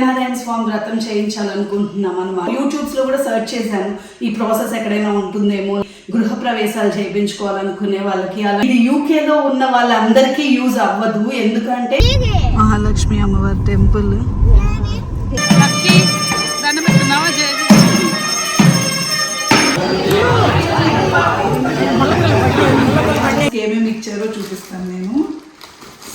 సత్యనారాయణ స్వామి వ్రతం చేయించాలనుకుంటున్నాం అనమాట యూట్యూబ్స్లో కూడా సెర్చ్ చేశాను. ఈ ప్రాసెస్ ఎక్కడైనా ఉంటుందేమో గృహ ప్రవేశాలు చేయించుకోవాలనుకునే వాళ్ళకి అలా. ఇది యూకే లో ఉన్న వాళ్ళందరికీ యూజ్ అవ్వదు. ఎందుకంటే మహాలక్ష్మి అమ్మవారి టెంపుల్. ఏమేమి ఇచ్చారో చూపిస్తాను నేను.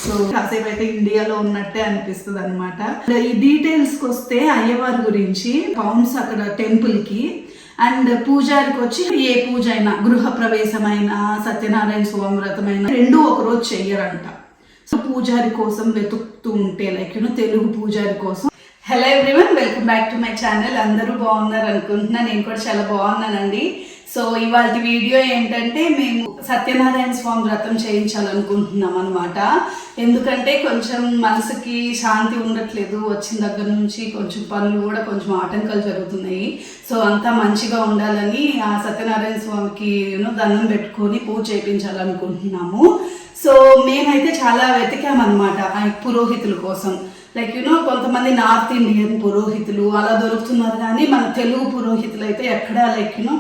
సో కాసేపు అయితే ఇండియాలో ఉన్నట్టే అనిపిస్తుంది అనమాట ఈ డీటెయిల్స్కి వస్తే అయ్యవారి గురించి పౌండ్స్ అక్కడ టెంపుల్కి అండ్ పూజారికి వచ్చి ఏ పూజ అయినా గృహ ప్రవేశమైనా సత్యనారాయణ స్వామి వ్రతమైనా రెండు ఒక రోజు చెయ్యరంట. సో పూజారి కోసం వెతుకుతూ ఉంటే లైక్ యూనో తెలుగు పూజారి కోసం. Hello everyone welcome back to my channel అందరూ బాగున్నారు అనుకుంటున్నా నేను కూడా చాలా బాగున్నానండి. సో ఇవాళ వీడియో ఏంటంటే మేము సత్యనారాయణ స్వామి వ్రతం చేయించాలనుకుంటున్నాం అనమాట ఎందుకంటే కొంచెం మనసుకి శాంతి ఉండట్లేదు. వచ్చిన దగ్గర నుంచి కొంచెం పనులు కూడా కొంచెం ఆటంకాలు జరుగుతున్నాయి. సో అంతా మంచిగా ఉండాలని ఆ సత్యనారాయణ స్వామికి దండం పెట్టుకొని పూజ చేయించాలనుకుంటున్నాము. సో మేమైతే చాలా వెతికామన్నమాట ఆ పురోహితుల కోసం. లైక్ యూనో కొంతమంది నార్త్ ఇండియన్ పురోహితులు అలా దొరుకుతున్నారు కానీ మన తెలుగు పురోహితులు అయితే ఎక్కడా లైక్ యూనో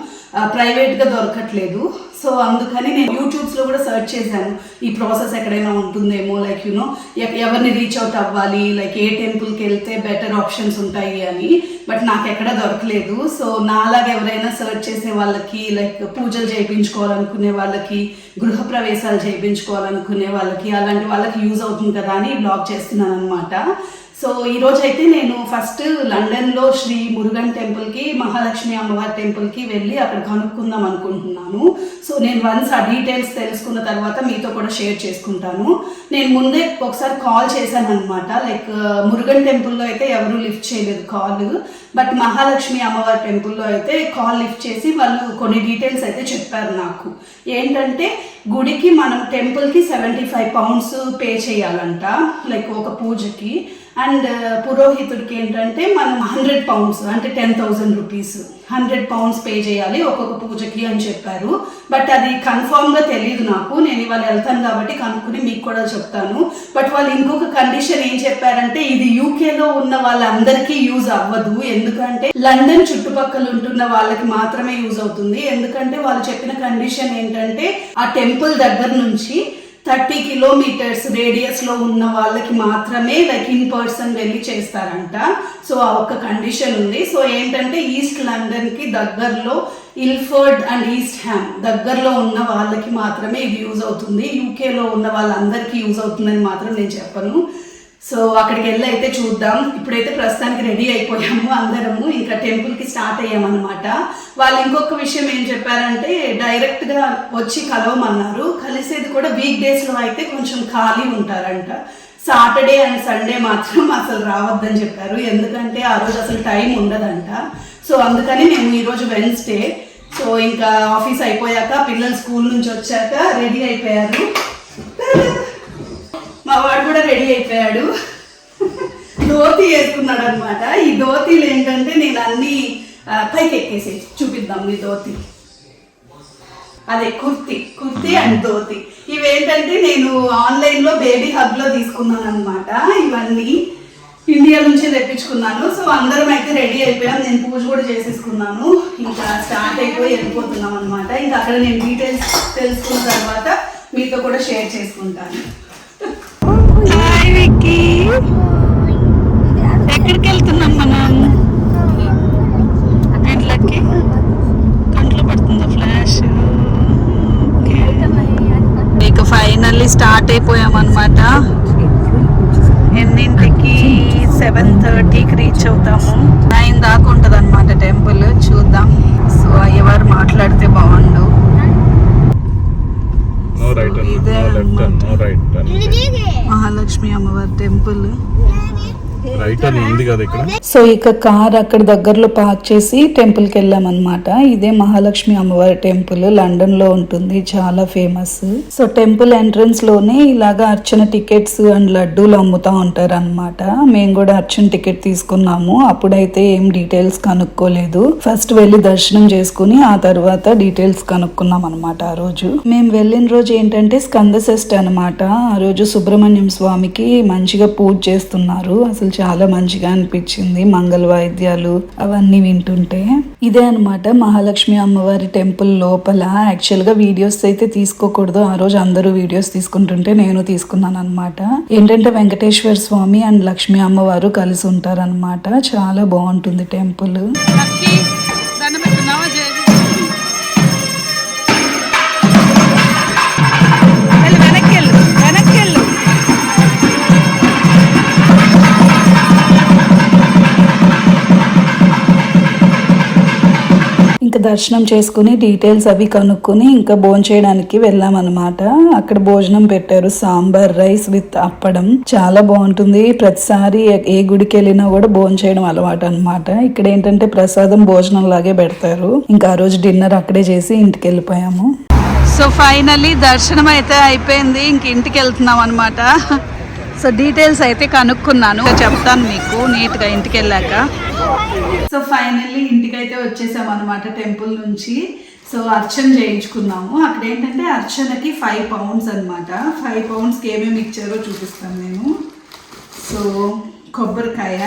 ప్రైవేట్గా దొరకట్లేదు. సో అందుకని నేను యూట్యూబ్స్లో కూడా సెర్చ్ చేశాను. ఈ ప్రాసెస్ ఎక్కడైనా ఉంటుందేమో లైక్ యూనో ఎవరిని రీచ్ అవుట్ అవ్వాలి లైక్ ఏ టెంపుల్కి వెళ్తే బెటర్ ఆప్షన్స్ ఉంటాయి అని. బట్ నాకు ఎక్కడ దొరకలేదు. సో నాలాగా ఎవరైనా సెర్చ్ చేసే వాళ్ళకి లైక్ పూజలు చేయించుకోవాలనుకునే వాళ్ళకి గృహ ప్రవేశాలు చేయించుకోవాలనుకునే వాళ్ళకి అలాంటి వాళ్ళకి యూజ్ అవుతుంది కదా అని బ్లాగ్ చేస్తున్నాను అనమాట సో ఈరోజు అయితే నేను ఫస్ట్ లండన్లో శ్రీ మురుగన్ టెంపుల్కి మహాలక్ష్మి అమ్మవారి టెంపుల్కి వెళ్ళి అక్కడ కనుక్కుందాం అనుకుంటున్నాను. సో నేను వన్స్ ఆ డీటెయిల్స్ తెలుసుకున్న తర్వాత మీతో కూడా షేర్ చేసుకుంటాను. నేను ముందే ఒకసారి కాల్ చేశాను అనమాట లైక్ మురుగన్ టెంపుల్లో అయితే ఎవరు లిఫ్ట్ చేయలేదు కాల్. బట్ మహాలక్ష్మి అమ్మవారి టెంపుల్లో అయితే కాల్ లిఫ్ట్ చేసి వాళ్ళు కొన్ని డీటెయిల్స్ అయితే చెప్పారు నాకు. ఏంటంటే గుడికి మనం టెంపుల్కి సెవెంటీ ఫైవ్ పౌండ్స్ పే చేయాలంట లైక్ ఒక పూజకి. అండ్ పురోహితుడికి ఏంటంటే మనం హండ్రెడ్ పౌండ్స్ అంటే ten thousand rupees hundred pounds pay చేయాలి ఒక్కొక్క పూజకి అని చెప్పారు. బట్ అది కన్ఫామ్గా తెలియదు నాకు. నేను ఇవాళ వెళ్తాను కాబట్టి కనుక్కుని మీకు కూడా చెప్తాను. బట్ వాళ్ళు ఇంకొక కండిషన్ ఏం చెప్పారంటే ఇది యూకేలో ఉన్న వాళ్ళందరికీ యూజ్ అవ్వదు. ఎందుకంటే లండన్ చుట్టుపక్కల ఉంటున్న వాళ్ళకి మాత్రమే యూజ్ అవుతుంది. ఎందుకంటే వాళ్ళు చెప్పిన కండిషన్ ఏంటంటే ఆ టెంపుల్ దగ్గర నుంచి థర్టీ కిలోమీటర్స్ రేడియస్లో ఉన్న వాళ్ళకి మాత్రమే లైక్ ఇన్ పర్సన్ వెళ్ళి చేస్తారంట. సో ఆ ఒక్క కండిషన్ ఉంది. సో ఏంటంటే ఈస్ట్ లండన్కి దగ్గరలో ఇల్ఫర్డ్ అండ్ ఈస్ట్ హ్యామ్ దగ్గరలో ఉన్న వాళ్ళకి మాత్రమే ఇది యూజ్ అవుతుంది. యూకేలో ఉన్న వాళ్ళందరికీ యూజ్ అవుతుందని మాత్రం నేను చెప్పను. సో అక్కడికి వెళ్ళి అయితే చూద్దాం. ఇప్పుడైతే ప్రస్తుతానికి రెడీ అయిపోయాము అందరము. ఇంకా టెంపుల్కి స్టార్ట్ అయ్యామన్నమాట. వాళ్ళు ఇంకొక విషయం ఏం చెప్పారంటే డైరెక్ట్గా వచ్చి కలవమన్నారు. కలిసేది కూడా వీక్ డేస్లో అయితే కొంచెం ఖాళీ ఉంటారంట. సాటర్డే అండ్ సండే మాత్రం అసలు రావద్దని చెప్పారు. ఎందుకంటే ఆ రోజు అసలు టైం ఉండదంట. సో అందుకని మేము ఈరోజు వెన్స్డే సో ఇంకా ఆఫీస్ అయిపోయాక పిల్లలు స్కూల్ నుంచి వచ్చాక రెడీ అయిపోయారు. మా వాడు కూడా రెడీ అయిపోయాడు. ధోతి వేసుకున్నాడు అనమాట ఈ ధోతీలు ఏంటంటే నేను అన్ని పైకి ఎక్కేసి చూపిద్దాం మీ ధోతి. అదే కుర్తి కుర్తి అండ్ ధోతి. ఇవేంటంటే నేను ఆన్లైన్లో బేబీ హబ్లో తీసుకున్నాను అనమాట ఇవన్నీ ఇండియా నుంచి తెప్పించుకున్నాను. సో అందరం అయితే రెడీ అయిపోయాం. నేను పూజ కూడా చేసేసుకున్నాను. ఇంకా స్టార్ట్ అయిపోయి వెళ్ళిపోతున్నాం అనమాట. ఇంకా అక్కడ నేను డీటెయిల్స్ తెలుసుకున్న తర్వాత మీతో కూడా షేర్ చేసుకుంటాను హాయ్ విక్కీ ఎక్కడికి వెళ్తున్నాం మనం ఇంట్లోకి కంట్లో పడుతుందా ఫ్లాష్? ఇక ఫైనల్లీ స్టార్ట్ అయిపోయామన్నమాట. ఎన్నింటికి? సెవెన్ థర్టీకి రీచ్ అవుతాము. నైన్ దాకా ఉంటుంది అనమాట టెంపుల్. చూద్దాం. సో అయ్యవారు మాట్లాడితే బాగుండు. మహాలక్ష్మి అమ్మవారి టెంపుల్. ఉంది కదా ఇక్కడ. సో ఇక కార్ అక్కడ దగ్గరలో పార్క్ చేసి టెంపుల్కి అనమాట ఇదే మహాలక్ష్మి అమ్మవారి టెంపుల్ లండన్లో ఉంటుంది. చాలా ఫేమస్ సో టెంపుల్ ఎంట్రన్స్లోనే ఇలాగా అర్చన టికెట్స్ అండ్ లడ్డూలు అమ్ముతా ఉంటారు అనమాట మేము కూడా అర్చన టికెట్ తీసుకున్నాము. అప్పుడైతే ఏం డీటెయిల్స్ కనుక్కోలేదు. ఫస్ట్ వెళ్ళి దర్శనం చేసుకుని ఆ తర్వాత డీటెయిల్స్ కనుక్కున్నాం అనమాట ఆ రోజు. మేము వెళ్ళిన రోజు ఏంటంటే స్కంద షష్ఠి అనమాట ఆ రోజు సుబ్రహ్మణ్యం స్వామికి మంచిగా పూజ చేస్తున్నారు. అసలు చాలా మంచిగా అనిపించింది. మంగళ వాయిద్యాలు అవన్నీ వింటుంటే. ఇదే అన్నమాట. మహాలక్ష్మి అమ్మవారి టెంపుల్ లోపల యాక్చువల్గా వీడియోస్ అయితే తీసుకోకూడదు. ఆ రోజు అందరూ వీడియోస్ తీసుకుంటుంటే నేను తీసుకున్నాను అనమాట ఏంటంటే వెంకటేశ్వర స్వామి అండ్ లక్ష్మీ అమ్మవారు కలిసి ఉంటారన్నమాట. చాలా బాగుంటుంది టెంపుల్. దర్శనం చేసుకుని డీటెయిల్స్ అవి కనుక్కొని ఇంకా భోజనం చేయడానికి వెళ్ళామన్నమాట. అక్కడ భోజనం పెట్టారు. Sambar rice with appadam. చాలా బాగుంటుంది. ప్రతిసారి ఏ- గుడికి వెళ్ళినా కూడా భోజనం చేయడం అలవాటు అనమాట ఇక్కడ ఏంటంటే ప్రసాదం భోజనం లాగే పెడతారు. ఇంకా ఆ రోజు డిన్నర్ అక్కడే చేసి ఇంటికి వెళ్ళిపోయాము. సో ఫైనల్లీ దర్శనం అయితే అయిపోయింది. ఇంక ఇంటికి వెళ్తున్నాం అనమాట సో డీటెయిల్స్ అయితే కనుక్కున్నాను. చెప్తాను మీకు. నీట్గా ఇంటికి వెళ్ళాక. సో ఫైనల్లీ ఇంటికైతే వచ్చేసాం అనమాట టెంపుల్ నుంచి. సో అర్చన చేయించుకున్నాము. అక్కడ ఏంటంటే అర్చనకి ఫైవ్ పౌండ్స్ అనమాట ఫైవ్ పౌండ్స్కి ఏమేమి ఇచ్చారో చూపిస్తాను నేను. సో కొబ్బరికాయ.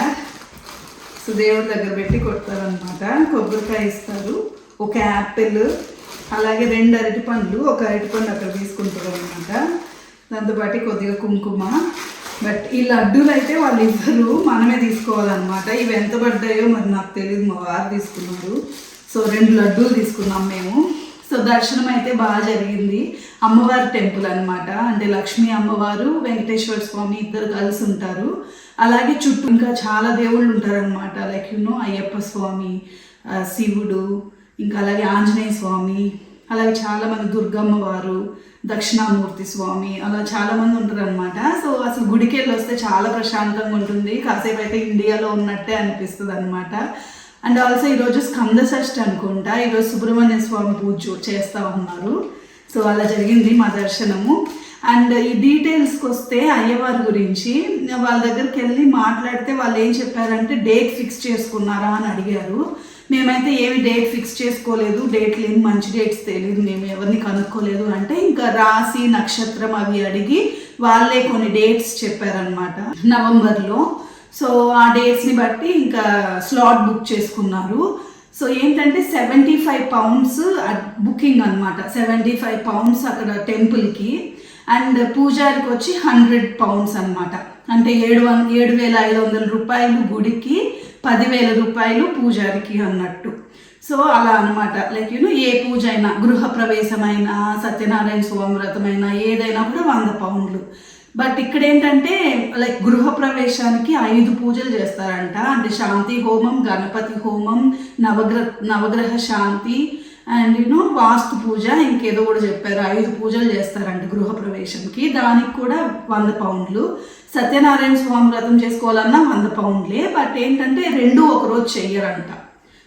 సో దేవుడి దగ్గర పెట్టి కొడతారనమాట కొబ్బరికాయ ఇస్తారు. ఒక యాపిల్ అలాగే రెండు అరటి పండ్లు ఒక అరటి పండు అక్కడ తీసుకుంటారు అనమాట దాంతోపాటు కొద్దిగా కుంకుమ. బట్ ఈ లడ్డూలు అయితే వాళ్ళు ఇవ్వరు. మనమే తీసుకోవాలన్నమాట. ఇవి ఎంత పడ్డాయో మరి నాకు తెలియదు మా వారు తీసుకున్నారు. సో రెండు లడ్డూలు తీసుకున్నాం మేము. సో దర్శనం అయితే బాగా జరిగింది. అమ్మవారి టెంపుల్ అనమాట అంటే లక్ష్మీ అమ్మవారు వెంకటేశ్వర స్వామి ఇద్దరు కలిసి ఉంటారు. అలాగే చుట్టూ ఇంకా చాలా దేవుళ్ళు ఉంటారనమాట లైక్ యూనో అయ్యప్ప స్వామి శివుడు ఇంకా అలాగే ఆంజనేయ స్వామి అలాగే చాలామంది దుర్గమ్మ వారు దక్షిణామూర్తి స్వామి అలా చాలా మంది ఉంటారు అనమాట సో అసలు గుడికి వెళ్ళి వస్తే చాలా ప్రశాంతంగా ఉంటుంది. కాసేపు అయితే ఇండియాలో ఉన్నట్టే అనిపిస్తుంది అనమాట అండ్ ఆల్సో ఈరోజు స్కంద షష్ఠి అనుకుంటా. ఈరోజు సుబ్రహ్మణ్య స్వామి పూజ చేస్తూ ఉన్నారు. సో అలా జరిగింది మా దర్శనము. అండ్ ఈ డీటెయిల్స్కి వస్తే అయ్యవారి గురించి వాళ్ళ దగ్గరికి వెళ్ళి మాట్లాడితే వాళ్ళు ఏం చెప్పారంటే డేట్ ఫిక్స్ చేసుకున్నారా అని అడిగారు. మేమైతే ఏమి డేట్ ఫిక్స్ చేసుకోలేదు. డేట్లు ఏమి మంచి డేట్స్ తెలియదు మేము ఎవరిని కనుక్కోలేదు అంటే ఇంకా రాశి నక్షత్రం అవి అడిగి వాళ్ళే కొన్ని డేట్స్ చెప్పారనమాట నవంబర్లో. సో ఆ డేట్స్ని బట్టి ఇంకా స్లాట్ బుక్ చేసుకున్నారు. సో ఏంటంటే సెవెంటీ ఫైవ్ పౌండ్స్ బుకింగ్ అనమాట సెవెంటీ ఫైవ్ పౌండ్స్ అక్కడ టెంపుల్కి అండ్ పూజారికి వచ్చి హండ్రెడ్ పౌండ్స్ అన్నమాట. అంటే ఏడు వన్ ఏడు వేల ఐదు వందల రూపాయలు గుడికి పదివేల రూపాయలు పూజారికి అన్నట్టు. సో అలా అనమాట లైక్ యూనో ఏ పూజ అయినా గృహ ప్రవేశమైనా సత్యనారాయణ స్వామి వ్రతమైనా ఏదైనా కూడా వంద పౌండ్లు. బట్ ఇక్కడ ఏంటంటే లైక్ గృహ ప్రవేశానికి ఐదు పూజలు చేస్తారంట. అంటే శాంతి హోమం గణపతి హోమం నవగ్రహ నవగ్రహ శాంతి అండ్ యూనో వాస్తు పూజ ఇంకేదో కూడా చెప్పారు. ఐదు పూజలు చేస్తారంట గృహ ప్రవేశంకి దానికి కూడా వంద పౌండ్లు. సత్యనారాయణ స్వామి వ్రతం చేసుకోవాలన్నా వంద పౌండ్లే. బట్ ఏంటంటే రెండు ఒకరోజు చెయ్యరంట.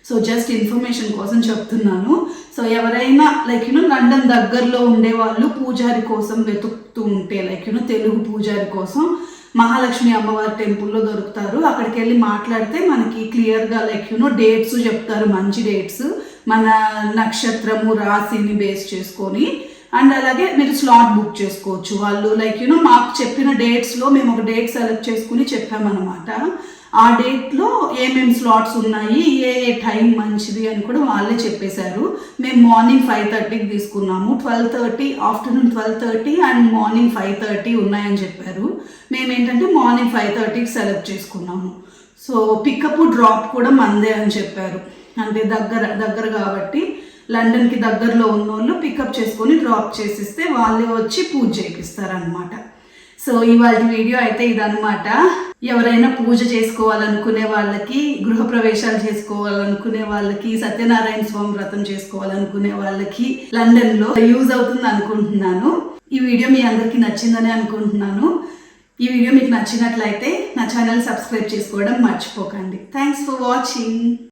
సో జస్ట్ ఇన్ఫర్మేషన్ కోసం చెప్తున్నాను. సో ఎవరైనా లైక్ యూనో లండన్ దగ్గరలో ఉండే వాళ్ళు పూజారి కోసం వెతుకుతూ ఉంటే లైక్ యూనో తెలుగు పూజారి కోసం మహాలక్ష్మి అమ్మవారి టెంపుల్లో దొరుకుతారు. అక్కడికి వెళ్ళి మాట్లాడితే మనకి క్లియర్గా లైక్ యూనో డేట్స్ చెప్తారు. మంచి డేట్స్ మన నక్షత్రము రాశిని బేస్ చేసుకొని అండ్ అలాగే మీరు స్లాట్ బుక్ చేసుకోవచ్చు. వాళ్ళు లైక్ యూనో మాకు చెప్పిన డేట్స్లో మేము ఒక డేట్ సెలెక్ట్ చేసుకుని చెప్పామన్నమాట. ఆ డేట్లో ఏమేమి స్లాట్స్ ఉన్నాయి ఏ ఏ టైం మంచిది అని కూడా వాళ్ళే చెప్పేశారు. మేము మార్నింగ్ ఫైవ్ థర్టీకి తీసుకున్నాము. Twelve thirty afternoon twelve thirty and morning five thirty ఉన్నాయని చెప్పారు. మేము ఏంటంటే మార్నింగ్ ఫైవ్ థర్టీకి సెలెక్ట్ చేసుకున్నాము. సో పికప్ డ్రాప్ కూడా మందే అని చెప్పారు. అంటే దగ్గర దగ్గర కాబట్టి లండన్కి దగ్గరలో ఉన్న వాళ్ళు పికప్ చేసుకొని డ్రాప్ చేసిస్తే వాళ్ళే వచ్చి పూజ చేపిస్తారనమాట సో ఇవాళ వీడియో అయితే ఇదనమాట ఎవరైనా పూజ చేసుకోవాలనుకునే వాళ్ళకి గృహప్రవేశాలు చేసుకోవాలనుకునే వాళ్ళకి సత్యనారాయణ స్వామి వ్రతం చేసుకోవాలనుకునే వాళ్ళకి లండన్లో యూజ్ అవుతుంది అనుకుంటున్నాను. ఈ వీడియో మీ అందరికీ నచ్చిందని అనుకుంటున్నాను. ఈ వీడియో మీకు నచ్చినట్లయితే నా ఛానల్ సబ్స్క్రైబ్ చేసుకోవడం మర్చిపోకండి. Thanks for watching